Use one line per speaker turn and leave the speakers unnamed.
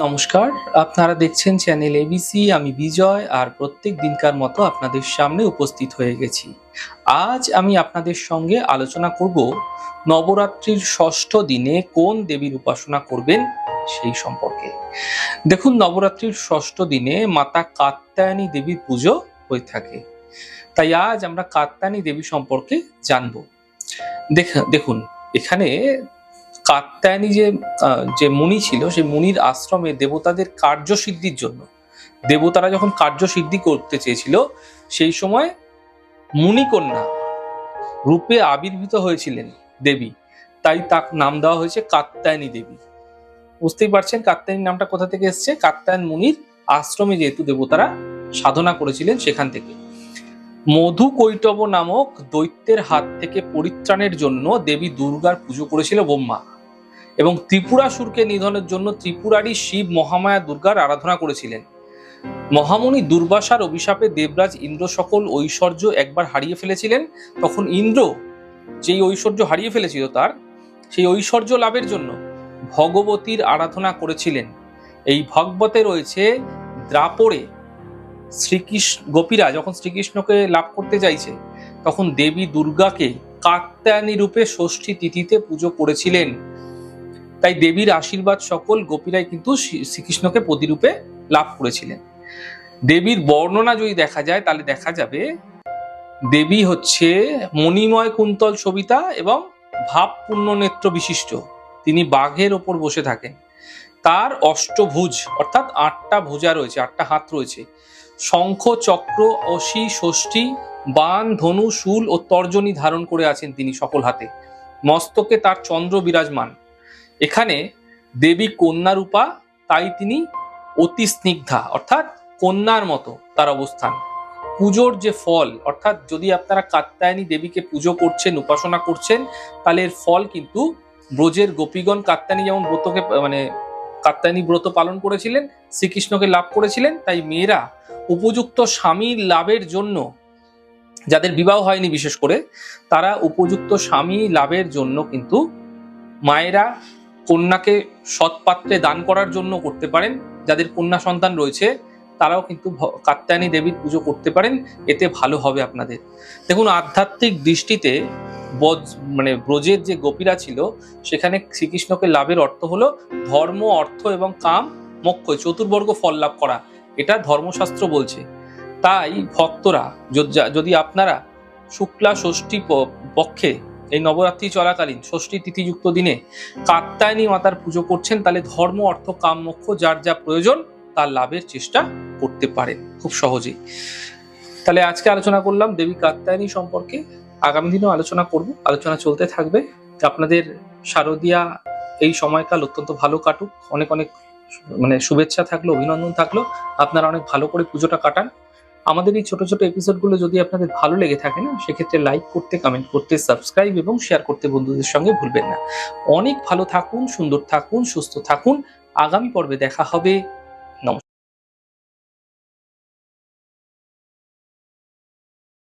নমস্কার, আপনারা দেখছেন চ্যানেল এবিসি আমি বিজয় আর প্রত্যেক দিনকার মতো আপনাদের সামনে উপস্থিত হয়ে গেছি। আজ আমি আপনাদের সঙ্গে আলোচনা করব নবরাত্রির ষষ্ঠ দিনে কোন দেবীর উপাসনা করবেন সেই সম্পর্কে। দেখুন, নবরাত্রির ষষ্ঠ দিনে মাতা কাত্যায়নী দেবীর পুজো হয়ে থাকে। তাই আজ আমরা কাত্যায়নী দেবী সম্পর্কে জানব। দেখ- দেখুন, এখানে কাত্যায়নী যে যে মুনি ছিল, সেই মুনির আশ্রমে দেবতাদের কার্যসিদ্ধির জন্য, দেবতারা যখন কার্যসিদ্ধি করতে চেয়েছিল, সেই সময় মুনিকন্যা রূপে আবির্ভূত হয়েছিলেন দেবী। তাই তার নাম দেওয়া হয়েছে কাত্যায়নী দেবী। বুঝতেই পারছেন কাত্যায়নী নামটা কোথা থেকে এসছে? কাত্যায়ন মুনির আশ্রমে যেহেতু দেবতারা সাধনা করেছিলেন সেখান থেকে। মধু কৈটব নামক দৈত্যের হাত থেকে পরিত্রাণের জন্য দেবী দুর্গার পুজো করেছিল ব্রহ্মা। এবং ত্রিপুরাসুরকে নিধনের জন্য ত্রিপুরারই শিব মহামায়া দুর্গার আরাধনা করেছিলেন। মহামুনি দুর্বাসার অভিশাপে দেবরাজ ইন্দ্র সকল ঐশ্বর্য একবার হারিয়ে ফেলেছিলেন। তখন ইন্দ্র যেই ঐশ্বর্য হারিয়ে ফেলেছিল তার, সেই ঐশ্বর্য লাভের জন্য ভগবতীর আরাধনা করেছিলেন। এই ভগবতে রয়েছে দ্রাপরে শ্রীকৃষ্ণ গোপীরা যখন শ্রীকৃষ্ণকে লাভ করতে চাইছে, তখন দেবী দুর্গাকে কাত্যায়নী রূপে ষষ্ঠী তিথিতে পুজো করেছিলেন। তাই দেবীর আশীর্বাদ সকল গোপীরাই কিন্তু শ্রীকৃষ্ণকে প্রতিরূপে লাভ করেছিলেন। দেবীর বর্ণনা যদি দেখা যায়, তাহলে দেখা যাবে দেবী হচ্ছে মণিময় কুন্তল সবিতা এবং ভাবপূর্ণ নেত্র বিশিষ্ট। তিনি বাঘের ওপর বসে থাকেন। তার অষ্টভুজ অর্থাৎ আটটা ভুজা রয়েছে, আটটা হাত রয়েছে। শঙ্খ, চক্র, অসি, ষষ্ঠী, বান, ধনু, শূল ও তর্জনী ধারণ করে আছেন তিনি সকল হাতে। মস্তকে তার চন্দ্র বিরাজমান। এখানে দেবী কন্যা রূপা, তাই তিনি অতি স্নিগ্ধা, অর্থাৎ কন্যার মতো তার অবস্থান। পুজোর যে ফল, অর্থাৎ যদি আপনারা কাত্যায়নী দেবীকে পুজো করছেন, উপাসনা করছেন, তাহলে এর ফল কিন্তু ব্রজের গোপীগণ কাত্যায়নী যেমন ব্রতকে মানে কাত্যায়নী ব্রত পালন করেছিলেন, শ্রীকৃষ্ণকে লাভ করেছিলেন, তাই মেয়েরা উপযুক্ত স্বামী লাভের জন্য, যাদের বিবাহ হয়নি বিশেষ করে, তারা উপযুক্ত স্বামী লাভের জন্য কিন্তু মায়েরা কন্যাকে সৎপাত্রে দান করার জন্য করতে পারেন, যাদের কন্যা সন্তান রয়েছে, তারাও কিন্তু কাত্যায়নী দেবীর পুজো করতে পারেন, এতে ভালো হবে আপনাদের। দেখুন, আধ্যাত্মিক দৃষ্টিতে বজ মানে ব্রজের যে গোপীরা ছিল, সেখানে শ্রীকৃষ্ণকে লাভের অর্থ হলো ধর্ম, অর্থ এবং কাম, মোক্ষ, চতুর্বর্গ ফল লাভ করা। এটা ধর্মশাস্ত্র বলছে। তাই ভক্তরা যদি আপনারা শুক্লা ষষ্ঠী পক্ষে এই নবরাত্রি চলাকালীন ষষ্ঠী তিথিযুক্ত দিনে কাত্যায়নী মাতার পুজো করছেন, তাহলে ধর্ম, অর্থ, কাম, মোক্ষ, যার যা প্রয়োজন তার লাভের চেষ্টা করতে পারেন খুব সহজেই। তাহলে আজকে আলোচনা করলাম দেবী কাত্যায়নী সম্পর্কে। আগামী দিনেও আলোচনা করব, আলোচনা চলতে থাকবে। আপনাদের শারদীয়া এই সময়কাল অত্যন্ত ভালো কাটুক। অনেক অনেক মানে শুভেচ্ছা থাকল, অভিনন্দন থাকল। আপনারা অনেক ভালো করে পুজোটা কাটান। আমাদের এই ছোট ছোট এপিসোডগুলো যদি আপনাদের ভালো লেগে থাকে না, সেক্ষেত্রে লাইক করতে কমেন্ট করতে সাবস্ক্রাইব এবং শেয়ার করতে বন্ধুদের সঙ্গে ভুলবেন না। অনেক ভালো থাকুন, সুন্দর থাকুন, সুস্থ থাকুন। আগামী পর্বে দেখা হবে।